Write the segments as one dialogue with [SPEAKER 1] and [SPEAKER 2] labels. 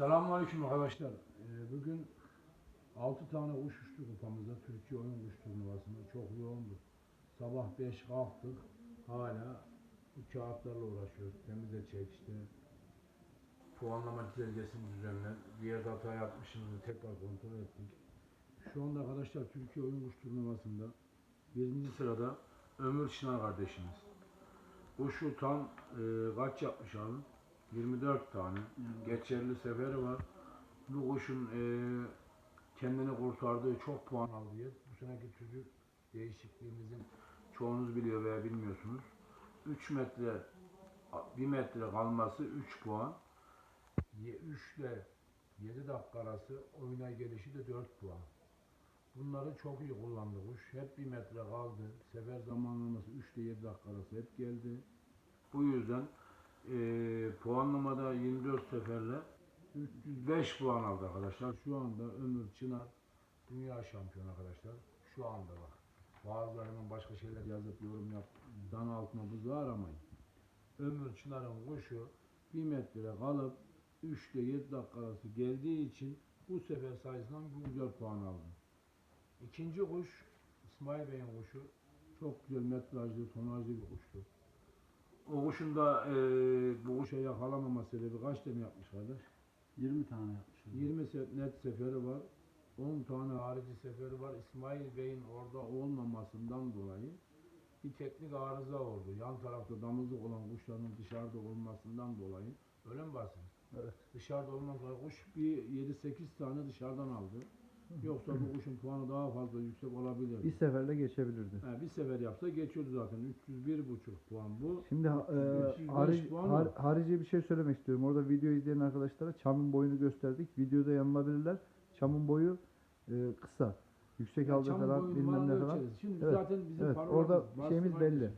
[SPEAKER 1] Selamünaleyküm arkadaşlar. Ee, bugün 6 tane kuş uçtu kupamızda. Türkiye oyun kuş turnuvasında. Çok yoğundu. Sabah 5 kalktık. Hala bu kağıtlarla uğraşıyoruz. Temize çek işte. Puanlama çizelgesini düzenler. Bir yerde hata yapmışımızı tekrar kontrol ettik. Şu anda arkadaşlar Türkiye oyun kuş turnuvasında birinci sırada Ömür Çınar kardeşimiz. Kuşu tam e, kaç yapmış abi? 24 tane. Geçerli seferi var. Bu kuşun e, kendini kurtardığı çok puan aldı. Bu seneki tüzük değişikliğimizin çoğunuz biliyor veya bilmiyorsunuz. 3 metre 1 metre kalması 3 puan. 3 ile 7 dakika arası oyuna gelişi de 4 puan. Bunları çok iyi kullandı kuş. Hep 1 metre kaldı. Sefer zamanlaması 3 ile 7 dakika arası hep geldi. Bu yüzden eee puanlamada 24 seferle 305 puan aldı arkadaşlar. Şu anda Ömür Çınar dünya şampiyonu arkadaşlar. Şu anda bak. Bazılarının başka şeyler yazıp yorum yap. Dan altına buzu aramayın. Ömür Çınar'ın kuşu 1 metre kalıp 3 ile 7 dakika geldiği için bu sefer sayısından güzel puan aldı. İkinci kuş İsmail Bey'in kuşu. Çok güzel metrajlı, tonajlı bir kuştu. O kuşun da eee bu kuşa yakalamama sebebi kaç tane yapmış kardeş?
[SPEAKER 2] 20 tane yapmışım.
[SPEAKER 1] 20 se- net seferi var. 10 tane harici seferi var. İsmail Bey'in orada olmamasından dolayı bir teknik arıza oldu. Yan tarafta damızlık olan kuşların dışarıda olmasından dolayı. Öyle mi Basri?
[SPEAKER 2] Evet.
[SPEAKER 1] Dışarıda olmak dolayı kuş bir 7-8 tane dışarıdan aldı. Yoksa bu kuşun puanı daha fazla yüksek olabilir.
[SPEAKER 3] Bir seferle geçebilirdi.
[SPEAKER 1] Ha, bir sefer yapsa geçiyordu zaten. 301,5 puan bu.
[SPEAKER 3] Şimdi e,
[SPEAKER 1] 305
[SPEAKER 3] harici,
[SPEAKER 1] puan
[SPEAKER 3] har,
[SPEAKER 1] var.
[SPEAKER 3] harici bir şey söylemek istiyorum. Orada video izleyen arkadaşlara çamın boyunu gösterdik. Videoda yanılabilirler. Çamın boyu e, kısa. Yüksek
[SPEAKER 1] Ya
[SPEAKER 3] aldı
[SPEAKER 1] çam
[SPEAKER 3] falan
[SPEAKER 1] boyunu
[SPEAKER 3] bilmem ne
[SPEAKER 1] falan. Şimdi
[SPEAKER 3] Evet,
[SPEAKER 1] zaten bizim
[SPEAKER 3] evet, orada şeyimiz belli.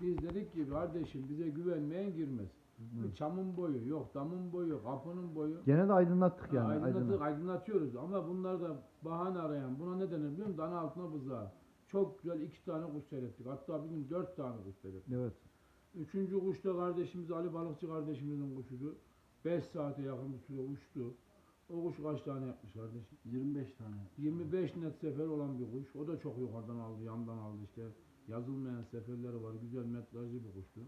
[SPEAKER 1] Biz dedik ki kardeşim bize güvenmeyen girmez.
[SPEAKER 3] Hı.
[SPEAKER 1] Çamın boyu yok, damın boyu, kapının boyu.
[SPEAKER 3] Gene de aydınlattık yani.
[SPEAKER 1] aydınlatı-
[SPEAKER 3] aydınlat.
[SPEAKER 1] aydınlatıyoruz ama bunlar da bahane arayan. Buna ne denir biliyor musun? Dana altına buzağı. Çok güzel iki tane kuş seyrettik. Hatta bir gün dört tane kuş seyrettik.
[SPEAKER 3] Evet.
[SPEAKER 1] Üçüncü kuş da kardeşimiz Ali Balıkçı kardeşimizin kuşuydu. Beş saate yakın bir süre uçtu. O kuş kaç tane yapmış kardeşim?
[SPEAKER 2] 25 tane.
[SPEAKER 1] 25 net sefer olan bir kuş. O da çok yukarıdan aldı, yandan aldı işte. Yazılmayan seferleri var. Güzel metrajlı bir kuştu.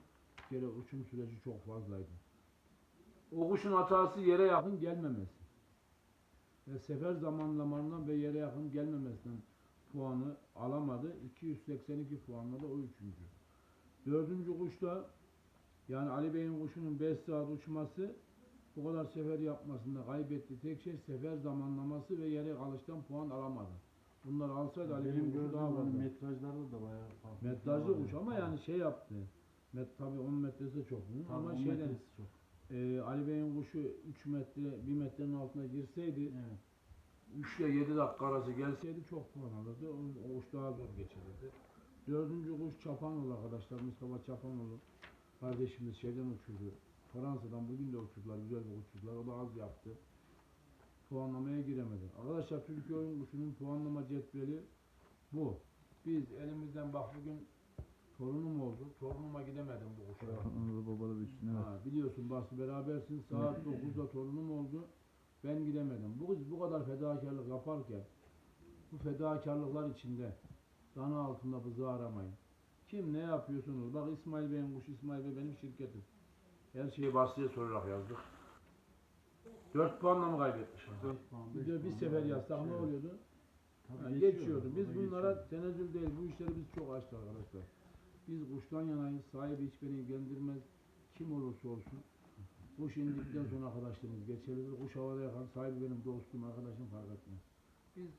[SPEAKER 1] Kere uçum süreci çok fazlaydı. O kuşun hatası yere yakın gelmemesi. Ve sefer zamanlamandan ve yere yakın gelmemesinden puanı alamadı. 282 puanla da o üçüncü. Dördüncü kuşta yani Ali Bey'in kuşunun 5 saat uçması bu kadar sefer yapmasında kaybettiği tek şey sefer zamanlaması ve yere kalıştan puan alamadı. Bunları alsaydı Ali Bey'in kuşu daha fazla.
[SPEAKER 2] metrajlarda da bayağı farklı.
[SPEAKER 1] Metrajlı kuş ama yani şey yaptı. Met tabii 10 metresi çok
[SPEAKER 2] Tabii
[SPEAKER 1] ama şeyden
[SPEAKER 2] metresi çok.
[SPEAKER 1] e, Ali Bey'in kuşu 3 metre 1 metrenin altına girseydi
[SPEAKER 2] Evet.
[SPEAKER 1] 3 ile 7 dakika arası gelseydi çok puan alırdı. O, o kuş daha zor geçirirdi. Dördüncü kuş Çapanoğlu arkadaşlar. Mustafa Çapanoğlu kardeşimiz şeyden uçurdu. Fransa'dan bugün de uçurdular. Güzel bir uçurdular. O da az yaptı. Puanlamaya giremedi. Arkadaşlar Türkiye oyun kuşunun puanlama cetveli bu. Biz elimizden bak bugün torunum oldu. Torunuma gidemedim bu kuşa.
[SPEAKER 3] Babalı bir üstüne. Evet.
[SPEAKER 1] Ha, biliyorsun Basri berabersin. Saat 9'da torunum oldu. Ben gidemedim. Bu kız bu kadar fedakarlık yaparken bu fedakarlıklar içinde dana altında bızı aramayın. Kim ne yapıyorsunuz? Bak İsmail Bey'in kuşu İsmail Bey benim şirketim. Her şeyi Basri'ye sorarak yazdık. 4 puanla mı kaybetmiş?
[SPEAKER 2] 4 puan,
[SPEAKER 1] Bir de bir sefer yazsak ne oluyordu?
[SPEAKER 2] Tabii geçiyor,
[SPEAKER 1] geçiyordu. Biz bunlara
[SPEAKER 2] geçiyor.
[SPEAKER 1] tenezzül değil. Bu işleri biz çok açtık arkadaşlar. Biz kuştan yanayız. Sahibi hiç beni ilgilendirmez. Kim olursa olsun. Kuş indikten sonra arkadaşlığımız geçerlidir. Kuş havada yakan sahibi benim dostum, arkadaşım fark etmez. Biz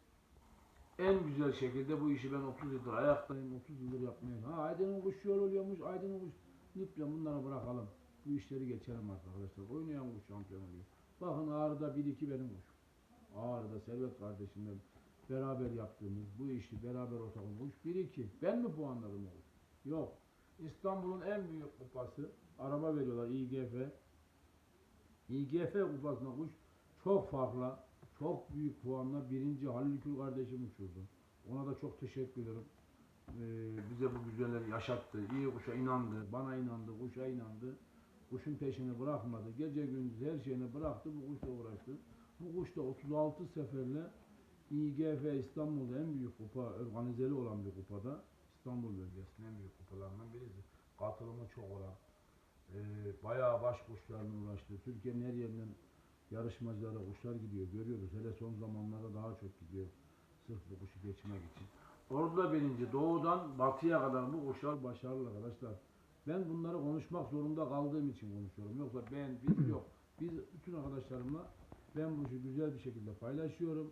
[SPEAKER 1] en güzel şekilde bu işi ben 30 yıldır ayaktayım, 30 yıldır yapmaya. Ha Aydın'ın kuş yol oluyormuş, Aydın'ın kuş. Lütfen bunları bırakalım. Bu işleri geçelim arkadaşlar. Oynayan kuş şampiyon oluyor. Bakın Ağrı'da 1-2 benim kuş. Ağrı'da Servet kardeşimle beraber yaptığımız bu işi beraber ortak kuş 1-2. Ben mi puanladım o? Yok. İstanbul'un en büyük kupası araba veriyorlar İGF. İGF kupasına kuş çok farklı, çok büyük puanla birinci Halil Kül kardeşim uçurdu. Ona da çok teşekkür ederim. Ee, bize bu güzelleri yaşattı. İyi kuşa inandı, bana inandı, kuşa inandı. Kuşun peşini bırakmadı. Gece gündüz her şeyini bıraktı. Bu kuşla uğraştı. Bu kuş da 36 seferle İGF İstanbul'da en büyük kupa, organizeli olan bir kupada. İstanbul bölgesinin en büyük kupalarından birisi. Katılımı çok olan. E, bayağı baş kuşlarla uğraştı. Türkiye'nin her yerinden yarışmacılara kuşlar gidiyor. Görüyoruz. Hele son zamanlarda daha çok gidiyor. Sırf bu kuşu geçmek için. Ordu'da birinci. Doğudan batıya kadar bu kuşlar başarılı arkadaşlar. Ben bunları konuşmak zorunda kaldığım için konuşuyorum. Yoksa ben, biz yok. Biz bütün arkadaşlarımla ben bu işi güzel bir şekilde paylaşıyorum.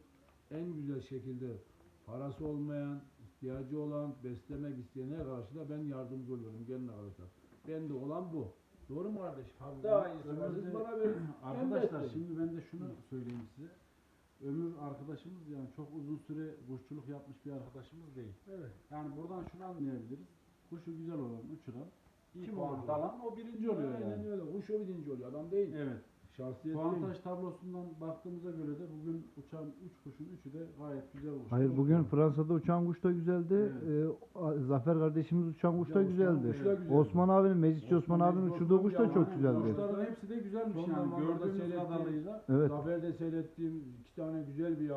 [SPEAKER 1] En güzel şekilde parası olmayan, ihtiyacı olan, beslemek isteyene karşı da ben yardımcı oluyorum. Gelin arkadaşlar. Bende olan bu. Doğru mu kardeşim?
[SPEAKER 2] Tabii
[SPEAKER 1] Daha
[SPEAKER 2] ben-.
[SPEAKER 1] Siz
[SPEAKER 2] Ömür'de-
[SPEAKER 1] bana verin.
[SPEAKER 2] Arkadaşlar
[SPEAKER 1] Ben de
[SPEAKER 2] şimdi ben de şunu söyleyeyim size. Ömür arkadaşımız yani çok uzun süre kuşçuluk yapmış bir arkadaşımız değil.
[SPEAKER 1] Evet.
[SPEAKER 2] Yani buradan şunu anlayabiliriz. Kuşu güzel olan, uçuran, iyi
[SPEAKER 1] Kim
[SPEAKER 2] puan
[SPEAKER 1] olursa.
[SPEAKER 2] alan o birinci oluyor
[SPEAKER 1] Aynen
[SPEAKER 2] yani.
[SPEAKER 1] öyle. Kuş o birinci oluyor. Adam değil.
[SPEAKER 2] Evet.
[SPEAKER 1] Şahsiyet değil.
[SPEAKER 2] Puantaj tablosundan baktığımıza göre de bugün uçan 3 kuşun 3'ü de gayet güzel uçtu.
[SPEAKER 3] Hayır bugün Fransa'da uçan kuş da güzeldi. Ee, a- Zafer kardeşimiz uçan kuş da
[SPEAKER 1] Güzel, uçan
[SPEAKER 3] güzeldi.
[SPEAKER 1] kuş da güzeldi.
[SPEAKER 3] Osman abinin, Mezitçi Osman,
[SPEAKER 1] Osman
[SPEAKER 3] abinin uçurduğu kuş da çok güzeldi.
[SPEAKER 2] Kuşların hepsi de güzelmiş
[SPEAKER 1] Son
[SPEAKER 2] yani
[SPEAKER 1] zamanlarda
[SPEAKER 2] gördüğümüz
[SPEAKER 1] seyrettiğim-
[SPEAKER 2] kadarıyla.
[SPEAKER 3] Evet.
[SPEAKER 1] Zafer'de seyrettiğim iki tane güzel bir